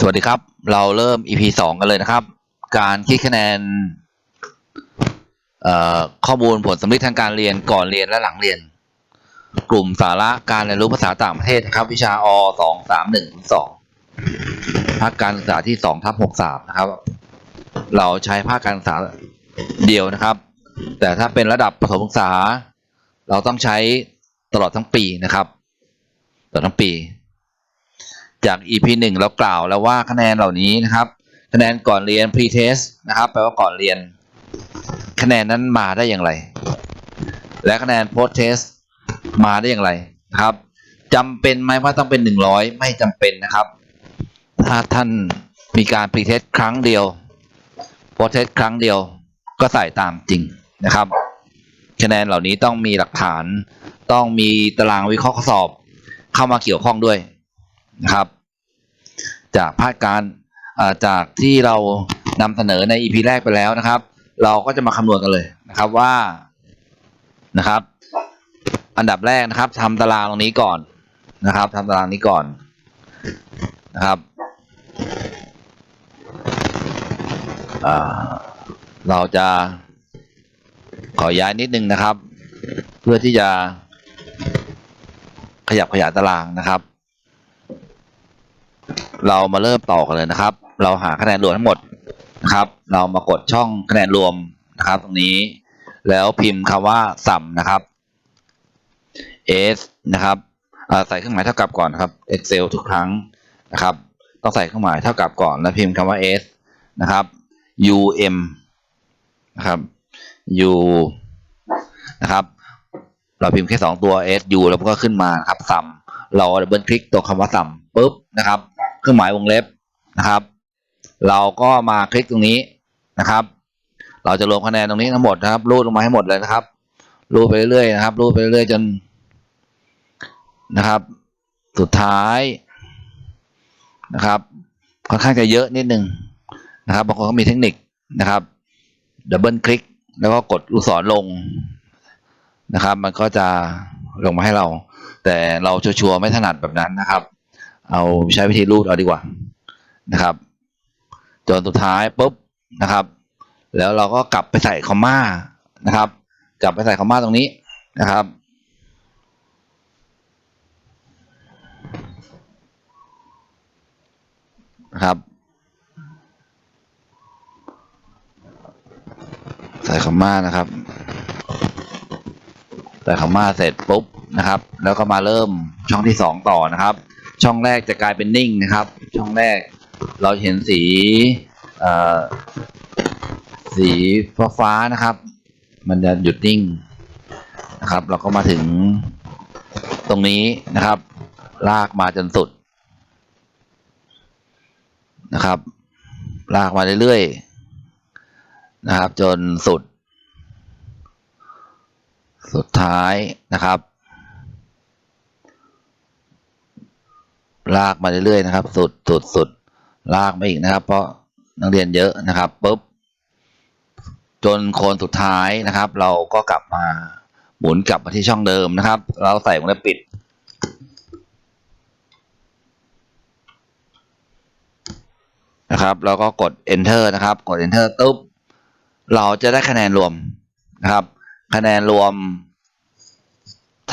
สวัสดีครับ เราเริ่ม EP สองกันเลยนะครับ การคิดคะแนนข้อมูลผลสำลิดทางการเรียนก่อนเรียนและหลังเรียน กลุ่มสาระการเรียนรู้ภาษาต่างประเทศนะครับ วิชาอสองสามหนึ่งสองภาคการศึกษาที่สองทับหกสามนะครับ เราใช้ภาคการศึกษาเดียวนะครับ แต่ถ้าเป็นระดับประถมศึกษา เราต้องใช้ตลอดทั้งปีนะครับ ตลอดทั้งปี จาก EP หนึ่งเรากล่าวแล้วว่าคะแนนเหล่านี้นะครับ คะแนนก่อนเรียน pre-test นะครับแปลว่าก่อนเรียน คะแนนนั้นมาได้อย่างไร และคะแนน post-test มาได้อย่างไรนะครับจำเป็นไหมว่าต้องเป็นหนึ่งร้อยไม่จำเป็นนะครับ ถ้าท่านมีการ pre-test ครั้งเดียว post-test ครั้งเดียว ก็ใส่ตามจริงนะครับ คะแนนเหล่านี้ต้องมีหลักฐาน ต้องมีตารางวิเคราะห์ข้อสอบเข้ามาเกี่ยวข้องด้วยนะครับ จากภาคการจากที่เรานำเสนอใน EP แรกไปแล้วนะครับ เราก็จะมาคำนวณกันเลยนะครับว่านะครับ อันดับแรกนะครับทำตารางตรงนี้ก่อนนะครับทำตารางนี้ก่อนนะครับเราจะขอย้ายนิดนึงนะครับ เพื่อที่จะขยับขยายตารางนะครับ เรามาเริ่มต่อกันเลยนะครับ เราหาคะแนนรวมทั้งหมดนะครับ เรามากดช่องคะแนนรวมนะครับ ตรงนี้ แล้วพิมพ์คำว่า sum นะครับ s นะครับอ่าใส่เครื่องหมายเท่ากับก่อนนะครับ Excel ทุกครั้งนะครับ ต้องใส่เครื่องหมายเท่ากับก่อนแล้วพิมพ์คำว่า s นะครับ um นะครับ u นะครับ เราพิมพ์แค่สองตัว s u แล้วก็ขึ้นมาครับ sum เราดับเบิลคลิกตัวคำว่า sum ปุ๊บนะครับ เครื่องหมายวงเล็บนะครับ เราก็มาคลิกตรงนี้นะครับ เราจะรวมคะแนนตรงนี้ทั้งหมดนะครับรูดลงมาให้หมดเลยนะครับรูดไปเรื่อยๆนะครับรูดไปเรื่อยๆจนนะครับ สุดท้ายนะครับค่อนข้างจะเยอะนิดนึงนะครับบางคนก็มีเทคนิคนะครับดับเบิลคลิกแล้วก็กดลูกศรลงนะครับ มันก็จะลงมาให้เรา แต่เราชัวร์ไม่ถนัดแบบนั้นนะครับ เอาใช้วิธีรูดเอาดีกว่านะครับ จนสุดท้ายปุ๊บนะครับ แล้วเราก็กลับไปใส่คอมมานะครับ กลับไปใส่คอมมาตรงนี้นะครับนะครับ ใส่คอมมานะครับ ใส่คอมมาเสร็จปุ๊บนะครับ แล้วก็มาเริ่มช่องที่สองต่อนะครับ ช่องแรกจะกลายเป็นนิ่งนะครับ ช่องแรกเราเห็นสีสีฟ้าฟ้านะครับ มันจะหยุดนิ่งนะครับ เราก็มาถึงตรงนี้นะครับ ลากมาจนสุดนะครับ ลากมาเรื่อยๆนะครับ จนสุด สุดท้ายนะครับ ลากมาเรื่อยๆนะครับ สุดสุดสุดลากมาอีกนะครับ เพราะนักเรียนเยอะนะครับปุ๊บจนโคนสุดท้ายนะครับ เราก็กลับมาหมุนกลับมาที่ช่องเดิมนะครับ เราใส่วงเล็บปิด นะครับแล้วก็กด enter นะครับ กด enter ตุ๊บเราจะได้คะแนนรวมนะครับ คะแนนรวม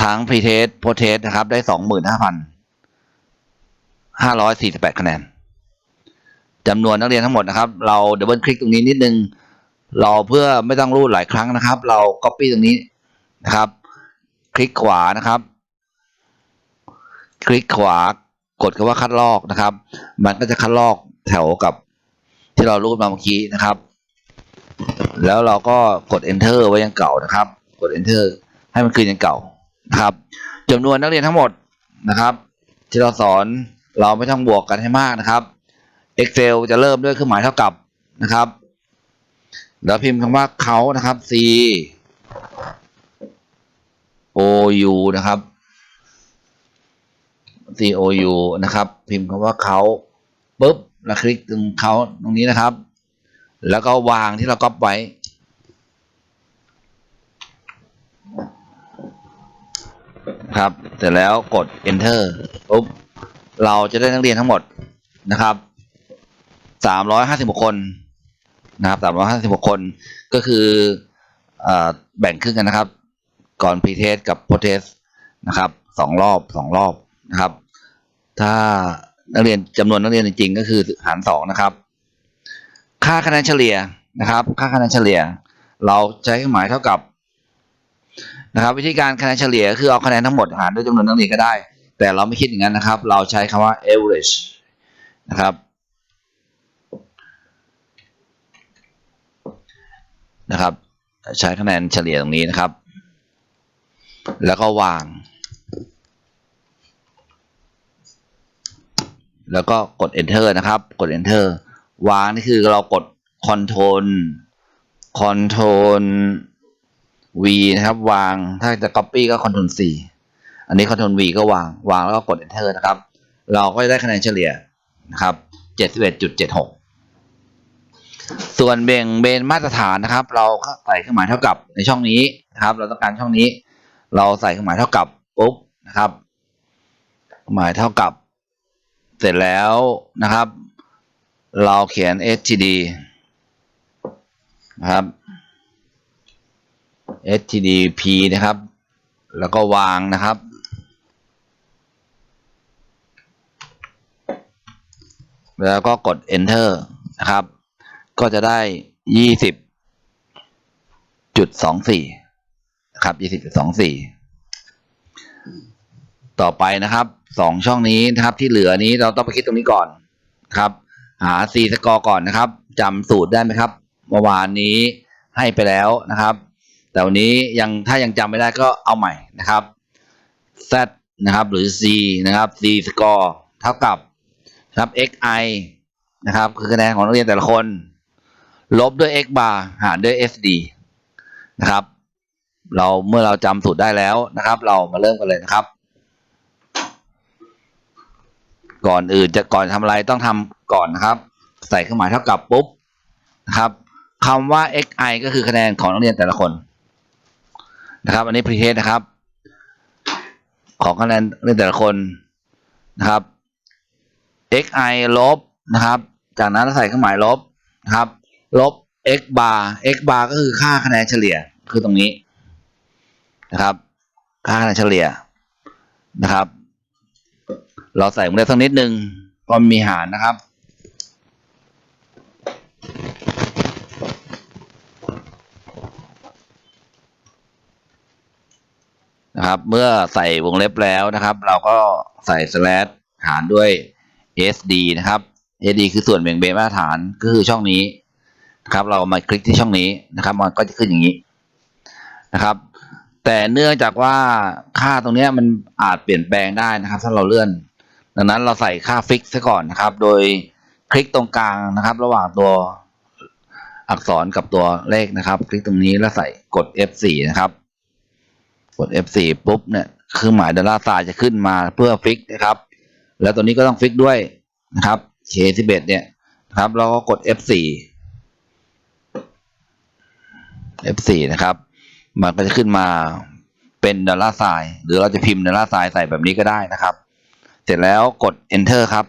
ทั้ง pre-test post-test นะครับ ได้สอง ห้าร้อยสี่สิบแปดคะแนนจำนวนนักเรียนทั้งหมดนะครับ เราดับเบิลคลิกตรงนี้นิดนึง เราเพื่อไม่ต้องรูดหลายครั้งนะครับ เรา copy ตรงนี้นะครับ คลิกขวานะครับ คลิกขวากดคำว่าคัดลอกนะครับ มันก็จะคัดลอกแถวกับที่เรารูดมาเมื่อกี้นะครับ แล้วเราก็กด enter ไว้ยังเก่านะครับ กด enter ให้มันคืนยังเก่านะครับจำนวนนักเรียนทั้งหมดนะครับ ที่เราสอน เราไม่ต้องบวกกันให้มากนะครับ Excel จะเริ่มด้วยเครื่องหมายเท่ากับนะครับแล้วพิมพ์คำว่าเขานะครับ C O U นะครับ C O U นะครับ พิมพ์คำว่าเขาปุ๊บแล้วคลิกตรงเขาตรงนี้นะครับ แล้วก็วางที่เราก๊อปไว้ครับ เสร็จแล้วกด enter ปุ๊บ เราจะได้นักเรียนทั้งหมดนะครับสามร้อยห้าสิบคนนะครับสามร้อยห้าสิบคนก็คืออแบ่งครึ่งกันนะครับ ก่อนพรีเทสกับโพเทสนะครับสองรอบสองรอบนะครับ ถ้านักเรียนจำนวนนักเรียนจริงๆก็คือหารสองนะครับ ค่าคะแนนเฉลี่ยนะครับ ค่าคะแนนเฉลี่ย เราใช้เครื่องหมายเท่ากับนะครับ วิธีการคะแนนเฉลี่ยคือเอาคะแนนทั้งหมดหารด้วยจำนวนนักเรียนก็ได้ แต่เราไม่คิดอย่างนั้นนะครับ เราใช้คำว่า average นะครับนะครับ ใช้คะแนนเฉลี่ยตรงนี้นะครับ แล้วก็วาง แล้วก็กด enter นะครับ กด enter วางนี่คือเรากด control control v นะครับ วางถ้าจะ copy ก็ control c อันนี้ control v ก็วางวางแล้วก็กด enter นะครับ เราก็จะได้คะแนนเฉลี่ยนะครับ71.76 ส่วนเบ่งเบนมาตรฐานนะครับ เราใส่เครื่องหมายเท่ากับในช่องนี้นะครับ เราต้องการช่องนี้ เราใส่เครื่องหมายเท่ากับปุ๊บนะครับ หมายเท่ากับ เสร็จแล้วนะครับ เราเขียน std นะครับ stdp นะครับ แล้วก็วางนะครับ แล้วก็กด enter นะครับ ก็จะได้ยี่สิบจุดสองสี่ครับยี่สิบจุดสองสี่ต่อไปนะครับสองช่องนี้นะครับที่เหลือนี้เราต้องไปคิดตรงนี้ก่อนครับ หา c สกอร์ก่อนนะครับจำสูตรได้ไหมครับเมื่อวานนี้ให้ไปแล้วนะครับ แต่วันนี้ยังถ้ายังจำไม่ได้ก็เอาใหม่นะครับ z นะครับหรือ c นะครับ c สกอร์เท่ากับ ครับ xi นะครับ คือคะแนนของนักเรียนแต่ละคน ลบด้วย x bar หารด้วย sd นะครับ เราเมื่อเราจำสูตรได้แล้วนะครับ เรามาเริ่มกันเลยนะครับ ก่อนอื่นจะก่อนทำอะไรต้องทำก่อนนะครับ ใส่เครื่องหมายเท่ากับปุ๊บนะครับคำว่า xi ก็คือคะแนนของนักเรียนแต่ละคนนะครับ อันนี้พรีเทสนะครับ ของคะแนนนักเรียนแต่ละคนนะครับ xi ลบนะครับ จากนั้นใส่เครื่องหมายลบนะครับ ลบ x bar x bar ก็คือค่าคะแนนเฉลี่ยคือตรงนี้นะครับ ค่าคะแนนเฉลี่ยนะครับ เราใส่วงเล็บสักนิดนึงเพราะมันมีหารนะครับนะครับ เมื่อใส่วงเล็บแล้วนะครับ เราก็ใส่ slash หารด้วย sd นะครับ sd คือส่วนแบ่งเบนมาตรฐานก็คือช่องนี้นะครับ เรามาคลิกที่ช่องนี้นะครับ มันก็จะขึ้นอย่างนี้นะครับ แต่เนื่องจากว่าค่าตรงนี้มันอาจเปลี่ยนแปลงได้นะครับ ถ้าเราเลื่อน ดังนั้นเราใส่ค่าฟิกซะก่อนนะครับ โดยคลิกตรงกลางนะครับ ระหว่างตัวอักษรกับตัวเลขนะครับ คลิกตรงนี้แล้วใส่กด F4 นะครับ กด F4 ปุ๊บเนี่ยเครื่องหมายดอลลาร์ไซน์จะขึ้นมาเพื่อฟิกนะครับ แล้วตัวนี้ก็ต้องฟิกด้วยนะครับ K11 เนี่ยนะครับเราก็กด F4 F4 นะครับ มันก็จะขึ้นมาเป็นดอลลาร์ไซน์หรือเราจะพิมพ์ดอลลาร์ไซน์ใส่แบบนี้ก็ได้นะครับ เสร็จแล้วกด enter ครับ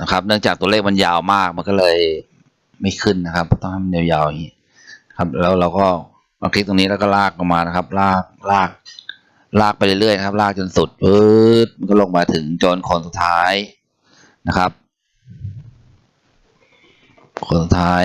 นะครับ เนื่องจากตัวเลขมันยาวมากมันก็เลย ไม่ขึ้นนะครับ ต้องให้มันยาวๆอย่างนี้ครับแล้วเราก็มาคลิกตรงนี้แล้วก็ลากออกมานะครับ ลากลาก ลากไปเรื่อยๆนะครับ ลากจนสุดปึ๊ดมันก็ลงมาถึงจนคนสุดท้ายนะครับ คนสุดท้าย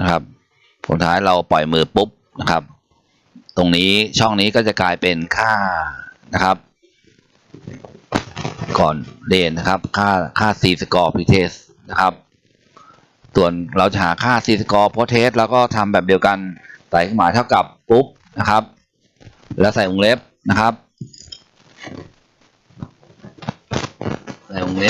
นะครับผลท้ายเราปล่อยมือปุ๊บนะครับ ตรงนี้ช่องนี้ก็จะกลายเป็นค่านะครับ ก่อนเรียนนะครับ ค่าค่า c score p test นะครับ ส่วนเราจะหาค่า c score post test แล้วก็ทำแบบเดียวกันใส่เครื่องหมายเท่ากับปุ๊บนะครับ แล้วใส่วงเล็บนะครับ ใส่วงเล็บ